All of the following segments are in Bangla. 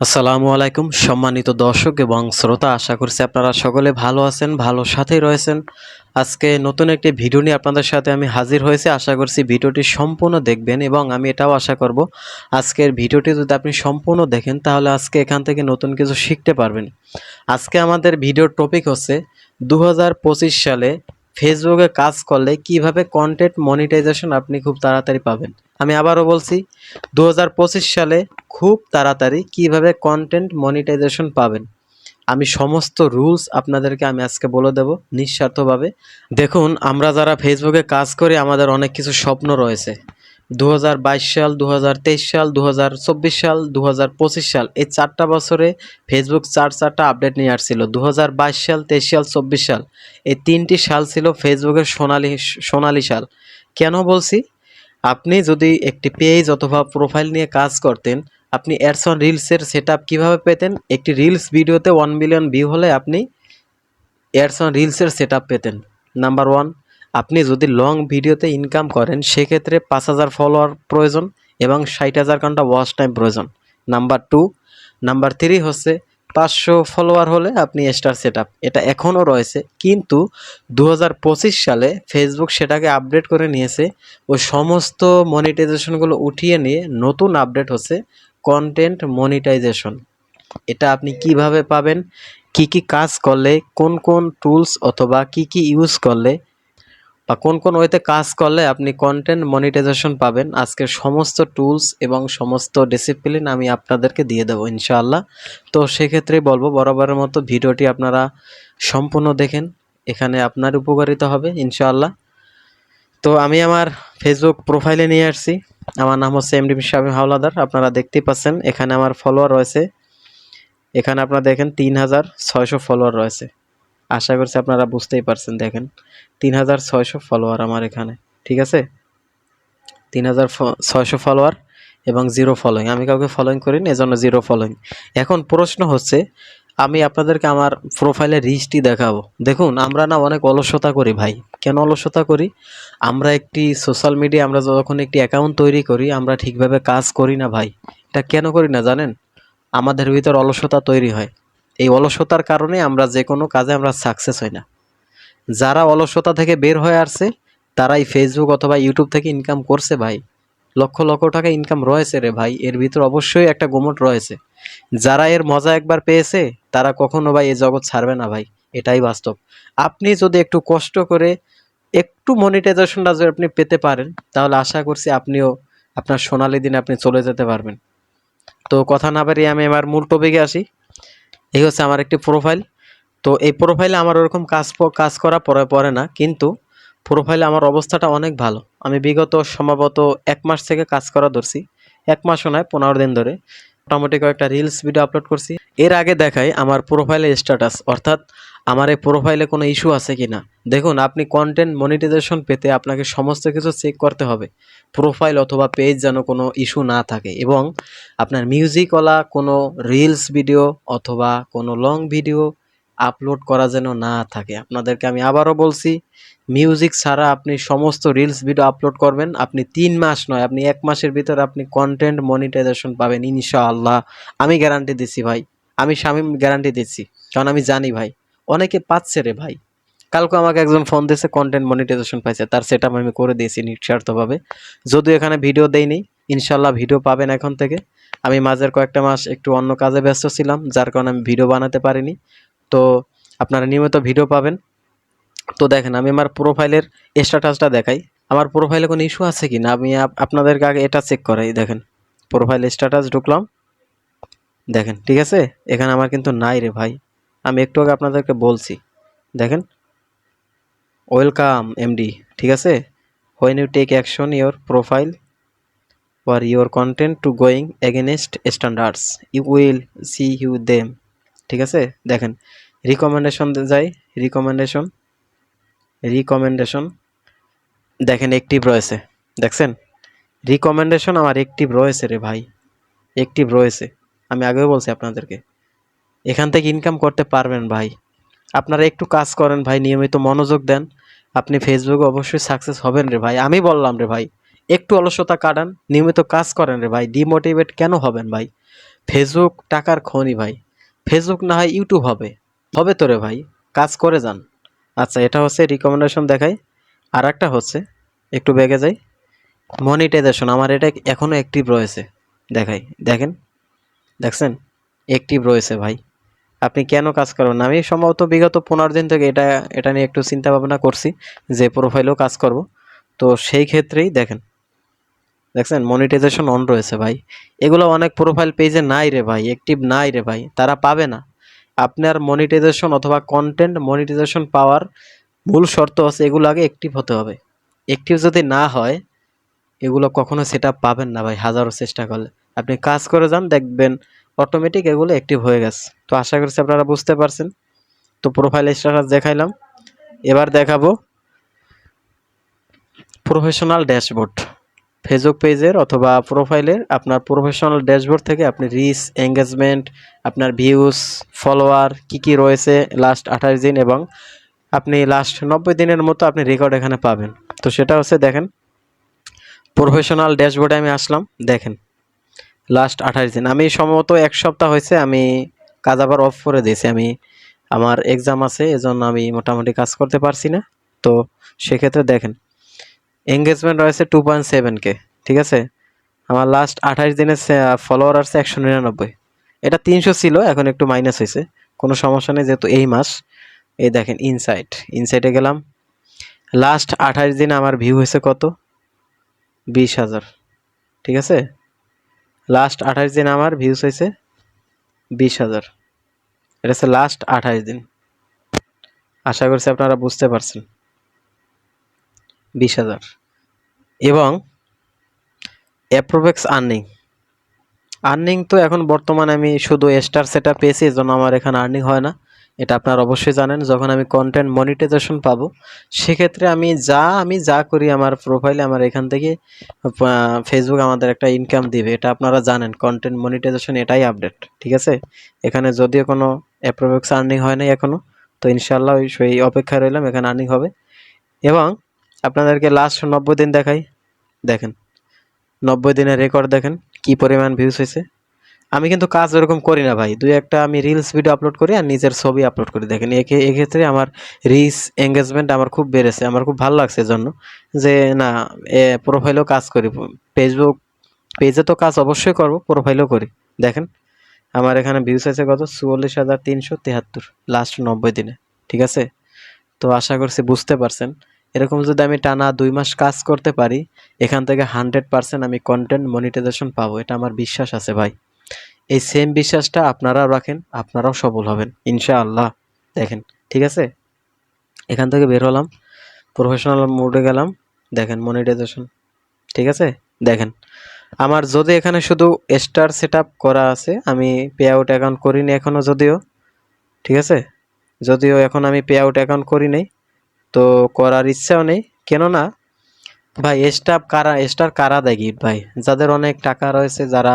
আসসালামু আলাইকুম, সম্মানিত দর্শক এবং শ্রোতা, আশা করছি আপনারা সকলে ভালো আছেন, ভালো সাথেই রয়েছেন। আজকে নতুন একটি ভিডিও নিয়ে আপনাদের সাথে আমি হাজির হয়েছি। আশা করছি ভিডিওটি সম্পূর্ণ দেখবেন এবং আমি এটাও আশা করব, আজকের ভিডিওটি যদি আপনি সম্পূর্ণ দেখেন, তাহলে আজকে এখান থেকে নতুন কিছু শিখতে পারবেন। আজকে আমাদের ভিডিওর টপিক হচ্ছে দু হাজার পঁচিশ সালে ফেসবুকে কাজ করলে কীভাবে কন্টেন্ট মনিটাইজেশন আপনি খুব তাড়াতাড়ি পাবেন। আমি আবারও বলছি দু হাজার পঁচিশ সালে খুব তাড়াতাড়ি কীভাবে কন্টেন্ট মনিটাইজেশন পাবেন। আমি সমস্ত রুলস আপনাদেরকে আমি আজকে বলে দেব নিঃস্বার্থভাবে। দেখুন, আমরা যারা ফেসবুকে কাজ করি, আমাদের অনেক কিছু স্বপ্ন রয়েছে। দু হাজার বাইশ সাল দু হাজার তেইশ সাল দু হাজার চব্বিশ সাল দু হাজার পঁচিশ সাল, এই চারটা বছরে ফেসবুক চার চারটা আপডেট নিয়ে আসছিল। দু সাল, তেইশ সাল, চব্বিশ সাল। এই তিনটি সাল ছিল ফেসবুকের সোনালি সোনালি সাল। কেন বলছি? আপনি যদি একটি পেজ অথবা প্রোফাইল নিয়ে কাজ করতেন আপনি অ্যাডস অন রিলসের সেট আপ কীভাবে পেতেন? একটি রিলস ভিডিওতে ওয়ান মিলিয়ন ভিউ হলে আপনি অ্যাডস অন রিলসের সেট আপ পেতেন। নাম্বার ওয়ান আপনি যদি লং ভিডিওতে ইনকাম করেন, সেক্ষেত্রে পাঁচ হাজার ফলোয়ার প্রয়োজন এবং ষাট হাজার ঘণ্টা ওয়াচ টাইম প্রয়োজন। নাম্বার টু নাম্বার থ্রি হচ্ছে পাঁচশো ফলোয়ার হলে আপনি স্টার সেট এটা এখনও রয়েছে, কিন্তু দু হাজার পঁচিশ সালে ফেসবুক সেটাকে আপডেট করে নিয়েছে। ও সমস্ত মনিটাইজেশনগুলো উঠিয়ে নিয়ে নতুন আপডেট হচ্ছে কন্টেন্ট মনিটাইজেশন এটা আপনি কীভাবে পাবেন? কি কি কাজ করলে, কোন কোন টুলস অথবা কি কি ইউজ করলে বা কোন কোন ওয়েতে কাজ করলে আপনি কন্টেন্ট মনিটাইজেশন পাবেন, আজকের সমস্ত টুলস এবং সমস্ত ডিসিপ্লিন আমি আপনাদেরকে দিয়ে দেবো ইনশাআল্লাহ। তো সেক্ষেত্রে বলব, বরাবরের মতো ভিডিওটি আপনারা সম্পূর্ণ দেখেন, এখানে আপনার উপকারিতা হবে ইনশাআল্লাহ। তো আমি আমার ফেসবুক প্রোফাইলে নিয়ে আসছি। আমার নাম হচ্ছে এমডি শামীম হাওলাদার, আপনারা দেখতেই পাচ্ছেন, এখানে আমার ফলোয়ার রয়েছে। এখানে আপনারা দেখেন তিন হাজার ছয়শো ফলোয়ার রয়েছে। আশা করছি আপনারা বুঝতেই পারছেন, দেখেন, তিন হাজার ছয়শো ফলোয়ার আমার এখানে, ঠিক আছে? তিন হাজার ছয়শো ফলোয়ার এবং জিরো ফলোয়িং আমি কাউকে ফলোয়িং করি না এজন্য জিরো ফলোয়িং এখন প্রশ্ন হচ্ছে আমি আপনাদেরকে আমার প্রোফাইলের রিচটি দেখাবো। দেখুন, আমরা না অনেক অলসতা করি ভাই। কেন অলসতা করি? আমরা একটি সোশ্যাল মিডিয়া আমরা যখন একটি অ্যাকাউন্ট তৈরি করি, আমরা ঠিকভাবে কাজ করি না ভাই। এটা কেন করি না জানেন? আমাদের ভিতর অলসতা তৈরি হয়। এই অলসতার কারণে আমরা যে কোনো কাজে আমরা সাকসেস হই না। যারা অলসতা থেকে বের হয়ে আসছে, তারাই ফেসবুক অথবা ইউটিউব থেকে ইনকাম করছে ভাই। লক্ষ লক্ষ টাকা ইনকাম রয়েছে রে ভাই। এর ভিতর অবশ্যই একটা গোমট রয়েছে। যারা এর মজা একবার পেয়েছে তারা কখনো ভাই এই জগৎ ছাড়বে না ভাই, এটাই বাস্তব। আপনি যদি একটু কষ্ট করে একটু মনিটাইজেশনটা যদি আপনি পেতে পারেন, তাহলে আশা করছি আপনিও আপনার সোনালি দিনে আপনি চলে যেতে পারবেন। তো কথা না পারি আমি আমার মূল টপিকে আসি। এই হচ্ছে আমার একটি প্রোফাইল তো এই প্রোফাইলে আমার ওরকম কাজ কাজ করা পরে পড়ে না, কিন্তু প্রোফাইলে আমার অবস্থাটা অনেক ভালো। আমি বিগত সম্ভবত এক মাস থেকে কাজ করা ধরছি। এক মাসও নয়, পনেরো দিন ধরে। মোটামুটি কয়েকটা রিলস ভিডিও আপলোড করছি। এর আগে দেখাই আমার প্রোফাইলের স্ট্যাটাস অর্থাৎ আমার এই প্রোফাইলে কোনো ইস্যু আছে কি না দেখুন, আপনি কন্টেন্ট মনিটাইজেশন পেতে আপনাকে সমস্ত কিছু চেক করতে হবে। প্রোফাইল অথবা পেজ যেন কোনো ইস্যু না থাকে এবং আপনার মিউজিকওয়ালা কোনো রিলস ভিডিও অথবা কোনো লং ভিডিও আপলোড করা যেন না থাকে। আপনাদেরকে আমি আবারও বলছি মিউজিক ছাড়া আপনি সমস্ত রিলস ভিডিও আপলোড করবেন। আপনি তিন মাস নয়, আপনি এক মাসের ভিতরে আপনি কন্টেন্ট মনিটাইজেশন পাবেন ইনশাআল্লাহ। আমি গ্যারান্টি দিচ্ছি ভাই, আমি শামিম গ্যারান্টি দিচ্ছি, কারণ আমি জানি ভাই, অনেকে পাচ্ছে রে ভাই। কালকে আমাকে একজন ফোন দিয়েছে কন্টেন্ট মনিটাইজেশন পাইছে, তার সেট আমি করে দিয়েছি নিঃস্বার্থভাবে। যদিও এখানে ভিডিও দেইনি ইনশাল্লাহ ভিডিও পাবেন এখন থেকে। আমি মাঝের কয়েকটা মাস একটু অন্য কাজে ব্যস্ত ছিলাম, যার কারণে আমি ভিডিও বানাতে পারিনি। তো আপনারা নিয়মিত ভিডিও পাবেন। তো দেখেন, আমি আমার প্রোফাইলের স্ট্যাটাসটা দেখাই। আমার প্রোফাইলে কোনো ইস্যু আছে কি না আমি আপনাদেরকে আগে এটা চেক করাই, দেখেন। প্রোফাইল স্ট্যাটাস ঢুকলাম। দেখেন, ঠিক আছে? এখানে আমার কিন্তু নাই রে ভাই। আমি একটু আগে আপনাদেরকে বলছি। দেখেন? ওয়েলকাম এমডি ঠিক আছে? When you take action your profile or your content to going against standards, you will see you them ঠিক আছে? দেখেন রিকমেন্ডেশন যাই রিকমেন্ডেশন রিকমেন্ডেশন দেখেন অ্যাক্টিভ রয়েছে। দেখছেন? রিকমেন্ডেশন আমার অ্যাক্টিভ রয়েছে রে ভাই। অ্যাক্টিভ রয়েছে। আমি আগেও বলছি আপনাদেরকে। এখান থেকে ইনকাম করতে পারবেন ভাই। আপনারা একটু কাজ করেন ভাই, নিয়মিত মনোযোগ দেন। আপনি ফেসবুকে অবশ্যই সাকসেস হবেন রে ভাই। আমি বললাম রে ভাই, একটু অলসতা কাটান, নিয়মিত কাজ করেন রে ভাই। ডিমোটিভেট কেন হবেন ভাই? ফেসবুক টাকার খনি ভাই। ফেসবুক না হয় ইউটিউব হবে। হবে তো রে ভাই, কাজ করে যান। আচ্ছা এটা হচ্ছে রিকমেন্ডেশন দেখাই। আর একটা হচ্ছে, একটু বেগে যাই। মনিটাইজেশন আমার এটা এখনও অ্যাক্টিভ রয়েছে। দেখাই, দেখেন। দেখছেন? অ্যাক্টিভ রয়েছে ভাই। আপনি কেন কাজ করবেন আমি সম্ভবত বিগত পনেরো দিন থেকে এটা এটা নিয়ে একটু চিন্তা ভাবনা করছি, যে প্রোফাইলেও কাজ করব। তো সেই ক্ষেত্রেই দেখেন দেখছেন মনিটাইজেশন অন রয়েছে ভাই। এগুলো অনেক প্রোফাইল পেজে নাই রে ভাই অ্যাক্টিভ নাই রে ভাই, তারা পাবে না। আপনার মনিটাইজেশন অথবা কন্টেন্ট মনিটাইজেশন পাওয়ার মূল শর্ত আছে এগুলো আগে অ্যাক্টিভ হতে হবে। অ্যাক্টিভ যদি না হয়, এগুলো কখনো সেটা পাবেন না ভাই, হাজারো চেষ্টা করলে। আপনি কাজ করে যান, দেখবেন অটোমেটিক এগুলো অ্যাক্টিভ হয়ে গেছে। তো আশা করছি আপনারা বুঝতে পারছেন। তো প্রোফাইল স্ট্যাটাস দেখাইলাম। এবার দেখাবো প্রফেশনাল ড্যাশবোর্ড ফেসবুক পেজের অথবা প্রোফাইলের আপনার প্রফেশনাল ড্যাশবোর্ড থেকে আপনি রিচ এঙ্গেজমেন্ট আপনার ভিউজ ফলোয়ার কি কি রয়েছে লাস্ট আঠাশ দিন এবং আপনি লাস্ট নব্বই দিনের মতো আপনি রেকর্ড এখানে পাবেন। তো সেটা হচ্ছে দেখেন প্রফেশনাল ড্যাশবোর্ডে আমি আসলাম, দেখেন লাস্ট আঠাশ দিন। আমি সম্ভবত এক সপ্তাহ হয়েছে আমি কাজ আবার অফ করে দিয়েছি। আমি, আমার এক্সাম আছে, এজন্য আমি মোটামুটি কাজ করতে পারছি না। তো সেক্ষেত্রে দেখেন এঙ্গেজমেন্ট রয়েছে টু পয়েন্ট সেভেন কে ঠিক আছে? আমার লাস্ট আঠাশ দিনের ফলোয়ার আছে একশো নিরানব্বই। এটা তিনশো ছিল, এখন একটু মাইনাস হয়েছে। কোনো সমস্যা নেই, যেহেতু এই মাস। এই দেখেন ইনসাইট ইনসাইটে গেলাম। লাস্ট আঠাশ দিন আমার ভিউ হয়েছে কত? বিশ হাজার, ঠিক আছে? লাস্ট আঠাশ দিন আমার ভিউস হয়েছে বিশ হাজার। এটা হচ্ছে লাস্ট আঠাশ দিন। আশা করছি আপনারা বুঝতে পারছেন। বিশ হাজার। এবং অ্যাপ্রোভেক্স আর্নিং আর্নিং তো এখন বর্তমানে আমি শুধু স্টার সেটা পেয়েছি, এজন্য আমার এখানে আর্নিং হয় না। এটা আপনারা অবশ্যই জানেন, যখন আমি কন্টেন্ট মনিটাইজেশন পাবো, সেক্ষেত্রে আমি যা আমি যা করি আমার প্রোফাইলে আমার এখান থেকে ফেসবুক আমাদের একটা ইনকাম দিবে। এটা আপনারা জানেন কন্টেন্ট মনিটাইজেশন এটাই আপডেট ঠিক আছে? এখানে যদিও কোনো অ্যাপ্রোভেক্স আর্নিং হয় নাই এখনও তো ইনশাল্লাহ সেই অপেক্ষায় রইলাম, এখানে আর্নিং হবে। এবং আপনাদেরকে লাস্ট নব্বই দিন দেখাই। দেখেন, নব্বই দিনের রেকর্ড দেখেন, কি পরিমাণ ভিউজ হয়েছে। আমি কিন্তু কাজ ওরকম করি না ভাই, দুই একটা আমি রিলস ভিডিও আপলোড করি আর নিজের ছবি আপলোড করি। দেখেন, একে, এক্ষেত্রে আমার রিচ এঙ্গেজমেন্ট আমার খুব বেড়েছে, আমার খুব ভালো লাগছে জন্য। যে না, এ প্রোফাইলেও কাজ করি ফেসবুক পেজে তো কাজ অবশ্যই করব প্রোফাইলেও করি। দেখেন, আমার এখানে ভিউস আছে কত? চুয়াল্লিশ হাজার তিনশো তেহাত্তর লাস্ট নব্বই দিনে, ঠিক আছে? তো আশা করছি বুঝতে পারছেন। এরকম যদি আমি টানা দুই মাস কাজ করতে পারি, এখান থেকে হান্ড্রেড পার্সেন্ট আমি কন্টেন্ট মনিটাইজেশন পাবো। এটা আমার বিশ্বাস আছে ভাই। এই সেম বিশ্বাসটা আপনারাও রাখেন, আপনারাও সফল হবেন, ইনশাআল্লাহ। দেখেন, ঠিক আছে? এখান থেকে বের হলাম প্রফেশনাল মোডে গেলাম, দেখেন মনিটাইজেশন ঠিক আছে? দেখেন, আমার যদি এখানে শুধু স্টার সেট করা আছে, আমি পে আউট অ্যাকাউন্ট করিনি এখনও যদিও, ঠিক আছে? যদিও এখন আমি পে আউট অ্যাকাউন্ট করি নেই তো করার ইচ্ছাও নেই। কেননা, ভাই স্টার কারা স্টার কারা দেয় গিফট ভাই? যাদের অনেক টাকা রয়েছে, যারা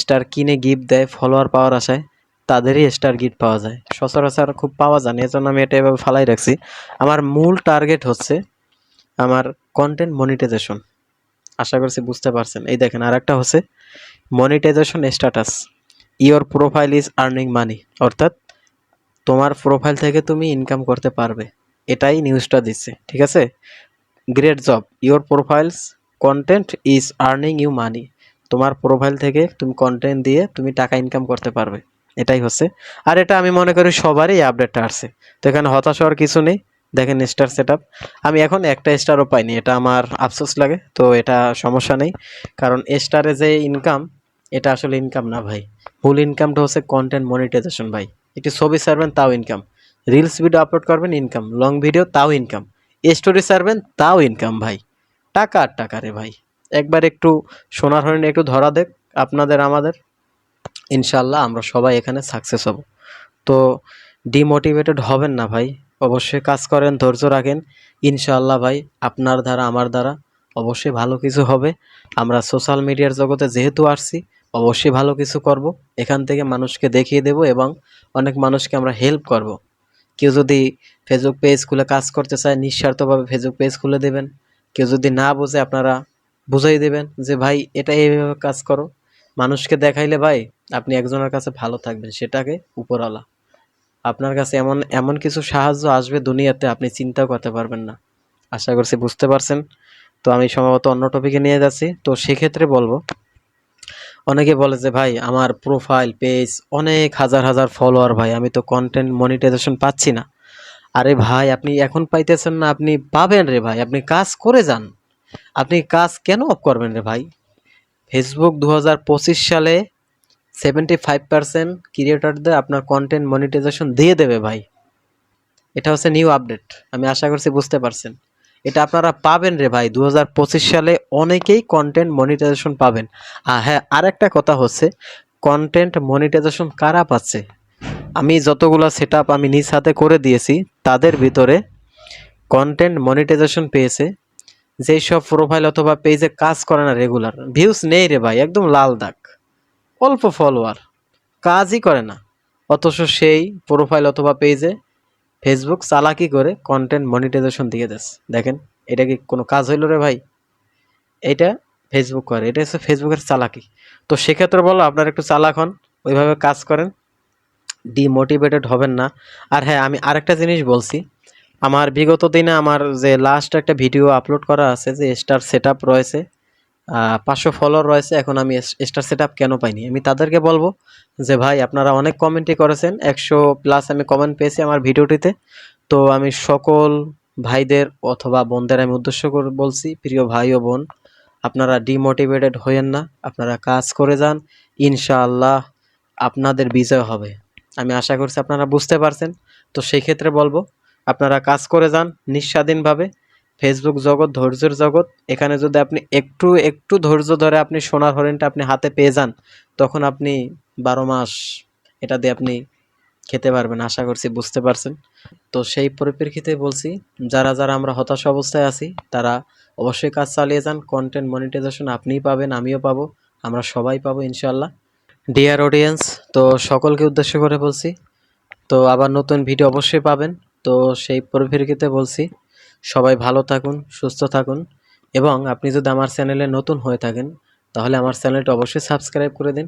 স্টার কিনে গিফট দেয় ফলোয়ার পাওয়ার আশায়, তাদেরই স্টার গিফট পাওয়া যায়। সচরাচর খুব পাওয়া যায় না, এজন্য আমি এটা এভাবে ফালাই রাখছি। আমার মূল টার্গেট হচ্ছে আমার কন্টেন্ট মনিটাইজেশন আশা করছি বুঝতে পারছেন। এই দেখেন আর একটা হচ্ছে monetization status your profile is earning money অর্থাৎ তোমার প্রোফাইল থেকে তুমি ইনকাম করতে পারবে। এটাই নিউজটা দিচ্ছে, ঠিক আছে? Great job your profiles content is earning you money তোমার প্রোফাইল থেকে তুমি কন্টেন্ট দিয়ে তুমি টাকা ইনকাম করতে পারবে। এটাই হচ্ছে। আর এটা আমি মনে করি সবারই আপডেটটা আসছে। তো এখানে হতাশ হওয়ার কিছু নেই। দেখেন স্টার সেট আমি এখন একটা স্টারও পাইনি। এটা আমার আফসোস লাগে। তো এটা সমস্যা নেই। কারণ স্টারে যে ইনকাম এটা আসলে ইনকাম না ভাই। মূল ইনকামটা হচ্ছে কন্টেন্ট মনিটাইজেশন ভাই। একটি ছবি ছাড়বেন, তাও ইনকাম রিলস ভিডিও আপলোড করবেন ইনকাম লং ভিডিও তাও ইনকাম স্টোরি ছাড়বেন তাও ইনকাম ভাই, টাকা আর টাকা রে ভাই, একবার একটু সোনার হরিণ একটু ধরা দেখ, আপনাদের আমাদের ইনশাল্লাহ আমরা সবাই এখানে সাকসেস হব, তো ডিমোটিভেটেড হবেন না ভাই, অবশ্যই কাজ করেন, ধৈর্য রাখেন ইনশাল্লাহ ভাই, আপনার দ্বারা, আমার দ্বারা অবশ্যই ভালো কিছু হবে, আমরা সোশ্যাল মিডিয়ার জগতে যেহেতু আসছি, অবশ্যই ভালো কিছু করব, এখান থেকে মানুষকে দেখিয়ে দেব এবং অনেক মানুষকে আমরা হেল্প করব কেউ যদি ফেসবুক পেজ খুলে কাজ করতে চায়, নিঃস্বার্থভাবে ফেসবুক পেজ খুলে দেবেন। কেউ যদি না বোঝে, আপনারা বুঝাই দেবেন যে, ভাই, এটা এইভাবে কাজ করো। মানুষকে দেখাইলে, ভাই, আপনি একজনের কাছে ভালো থাকবেন, সেটাকে উপরওয়ালা। আপনার কাছে এমন এমন কিছু সাহায্য আসবে দুনিয়াতে, আপনি চিন্তাও করতে পারবেন না। আশা করছি বুঝতে পারছেন। তো আমি সম্ভবত অন্য টপিকে নিয়ে যাচ্ছি। তো সেক্ষেত্রে বলব অনেকে বলে যে, ভাই, আমার প্রোফাইল পেজ অনেক হাজার হাজার ফলোয়ার ভাই, আমি তো কন্টেন্ট মনিটাইজেশন পাচ্ছি না। আরে ভাই, আপনি এখন পাইতেছেন না, আপনি পাবেন রে ভাই, আপনি কাজ করে যান। আপনি কাজ কেন অফ করবেন রে ভাই? ফেসবুক দু হাজার পঁচিশ সালে সেভেন্টি ফাইভ পার্সেন্ট ক্রিয়েটারদের আপনার কন্টেন্ট মনিটাইজেশন দিয়ে দেবে ভাই। এটা হচ্ছে নিউ আপডেট আমি আশা করছি বুঝতে পারছেন। এটা আপনারা পাবেন রে ভাই দু হাজার পঁচিশ সালে অনেকেই কন্টেন্ট মনিটাইজেশন পাবেন। আর হ্যাঁ আরেকটা কথা হচ্ছে কন্টেন্ট মনিটাইজেশন কারা পাচ্ছে? আমি যতগুলো সেট আমি নিজ হাতে করে দিয়েছি, তাদের ভিতরে কন্টেন্ট মনিটাইজেশন পেয়েছে, যেই সব প্রোফাইল অথবা পেজে কাজ করে না রেগুলার ভিউজ নেই রে ভাই, একদম লাল দাগ। অল্প ফলোয়ার কাজই করে না। অথচ সেই প্রোফাইল অথবা পেজে ফেসবুক চালাকি করে কন্টেন্ট মনিটাইজেশন দিয়ে দেস দেখেন, এটা কি কোনো কাজ হইল রে ভাই? এটা ফেসবুক করে, এটা হচ্ছে ফেসবুকের চালাকি। তো সেক্ষেত্রে বলো, আপনারা একটু চালাক হন, ওইভাবে কাজ করেন। ডিমোটিভেটেড হবেন না। আর হ্যাঁ আমি আরেকটা জিনিস বলছি। আমার বিগত দিনে আমার যে লাস্ট একটা ভিডিও আপলোড করা আছে, যে স্টার সেট রয়েছে পাঁচশো ফলোয়ার রয়েছে, এখন আমি স্টার সেট কেন পাইনি? আমি তাদেরকে বলব যে, ভাই, আপনারা অনেক কমেন্টই করেছেন, একশো প্লাস আমি কমেন্ট পেয়েছি আমার ভিডিওটিতে। তো আমি সকল ভাইদের অথবা বোনদের আমি উদ্দেশ্য করে বলছি, প্রিয় ভাই ও বোন, আপনারা ডিমোটিভেটেড হইয়েন না, আপনারা কাজ করে যান, ইনশাআল্লাহ আপনাদের বিজয় হবে। আমি আশা করছি আপনারা বুঝতে পারছেন। তো সেই ক্ষেত্রে বলব, আপনারা কাজ করে যান নিঃস্বাধীনভাবে। ফেসবুক জগৎ, ধৈর্যের জগৎ। এখানে যদি আপনি একটু একটু ধৈর্য ধরে আপনি সোনার হরিণটা আপনি হাতে পেয়ে যান, তখন আপনি বারো মাস এটা দিয়ে আপনি খেতে পারবেন, আশা করছি বুঝতে পারছেন। তো সেই পরিপ্রেক্ষিতে বলছি, যারা যারা আমরা হতাশ অবস্থায় আছি, তারা অবশ্যই কাজ চালিয়ে যান। কন্টেন্ট মনিটাইজেশন আপনিই পাবেন, আমিও পাবো, আমরা সবাই পাবো ইনশাল্লাহ ডিয়ার অডিয়েন্স তো সকলকে উদ্দেশ্য করে বলছি, তো আবার নতুন ভিডিও অবশ্যই পাবেন। তো সেই পরিপ্রেক্ষিতে বলছি সবাই ভালো থাকুন, সুস্থ থাকুন। এবং আপনি যদি আমার চ্যানেলে নতুন হয়ে থাকেন, তাহলে আমার চ্যানেলটা অবশ্যই সাবস্ক্রাইব করে দিন।